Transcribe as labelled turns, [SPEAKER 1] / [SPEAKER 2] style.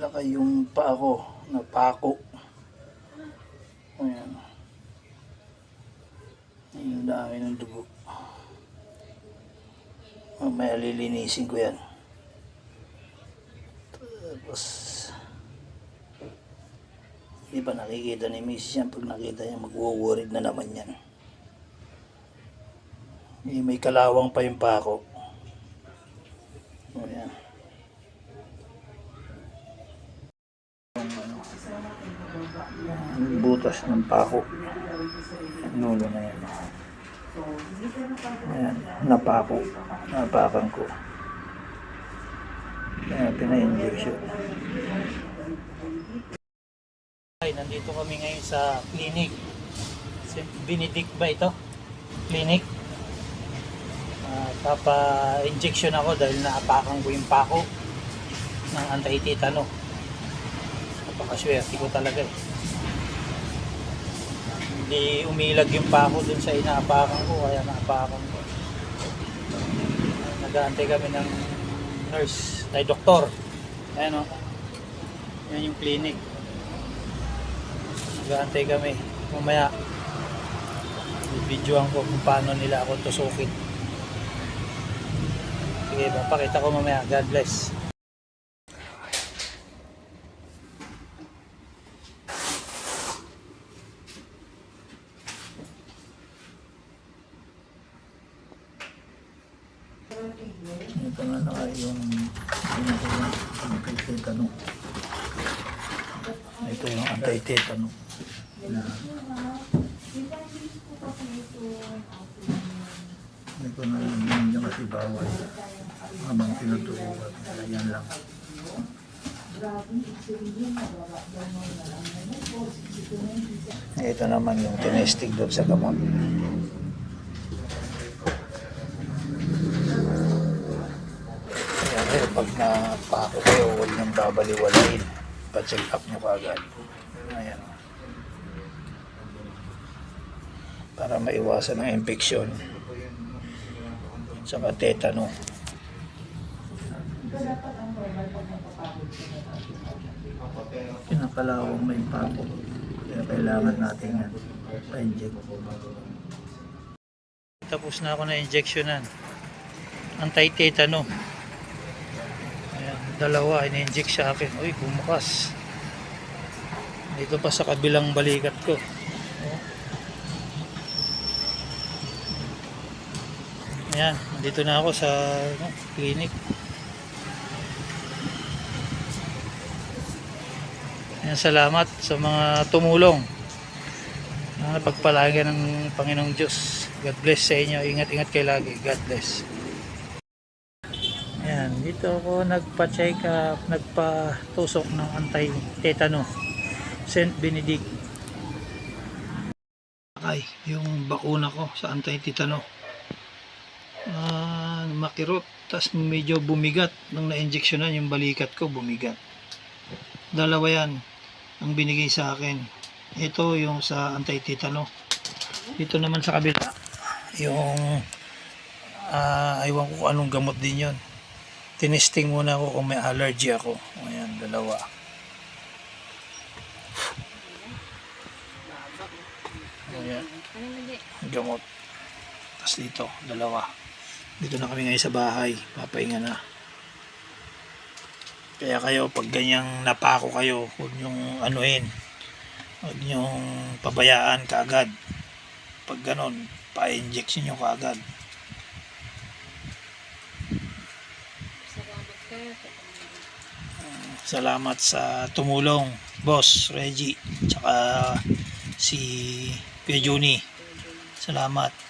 [SPEAKER 1] Malaki yung pa ako, napako. Ayan. Ang dami ng dugo. Mamaya lilinisin ko yan. Tapos, hindi pa nakikita ni Mrs. yan. Pag nakita niya, mag-worried na naman yan. Eh, may kalawang pa yung pako. O yan. Yung butas ng pako. Nulo na yan. Ayan, napako. Napakan ko. Kaya pina-injection. Ay, nandito kami ngayon sa clinic. St. Benedict ba ito? Clinic. Ah, papa-injection ako dahil naapakan ko yung pako ng anti-tetano. Napakaswerte ko talaga eh. Hindi umilag yung pako dun sa inaapakan ko, kaya naapakan ko. Nag-aantay kami ng nurse, ay doktor. Ayan o. Yan yung clinic. Nag-aantay kami. Mamaya, videoan ko kung paano nila ako tusukin. Sige, papakita ko mamaya. God bless. Ito na na yung anti-tetano. Ito yung anti-tetano. Na, ito na yung hindi kasi bawal habang tinuturuan. Yan lang. Ito naman yung tinestig doon sa gamot. Kaya kayo, pag napako kayo, huwag niyong babaliwalain. Pa-check up nyo kagad. Ayan. Para maiwasan ang infeksyon. Saka tetano. Pinakalawang may pako. Kaya kailangan natin yan. Pa-inject. Tapos na ako na injectionan anti-tetano. Dalawa, in-inject sa akin. Uy, bumukas. Dito pa sa kabilang balikat ko. Ayan, dito na ako sa ano, clinic. Ayan, salamat sa mga tumulong. Na pagpalagi ng Panginoong Diyos. God bless sa inyo. Ingat-ingat kayo lagi. God bless. Ayan, dito ako nagpa-check up, nagpa-tusok ng anti-tetano. St. Benedict. Ay, yung bakuna ko sa anti-tetano. Ah, makirot, tas medyo bumigat nung na-injectionan yung balikat ko, bumigat. Dalawa yan ang binigay sa akin. Ito yung sa anti-tetano. Dito naman sa kabila, yung ah, aywan ko anong gamot din yon tinesting muna ako kung may allergy ako. Ayan, dalawa. Ayan. Gamot. Tapos dito, dalawa. Dito na kami ngayon sa bahay. Papahinga na. Kaya kayo, pag ganyang napako kayo, huwag niyong anuhin. Huwag niyong pabayaan kaagad. Pag ganon, pa-injection niyo kaagad. Salamat sa tumulong, Boss Reggie, tsaka si Kuya Juni. Salamat.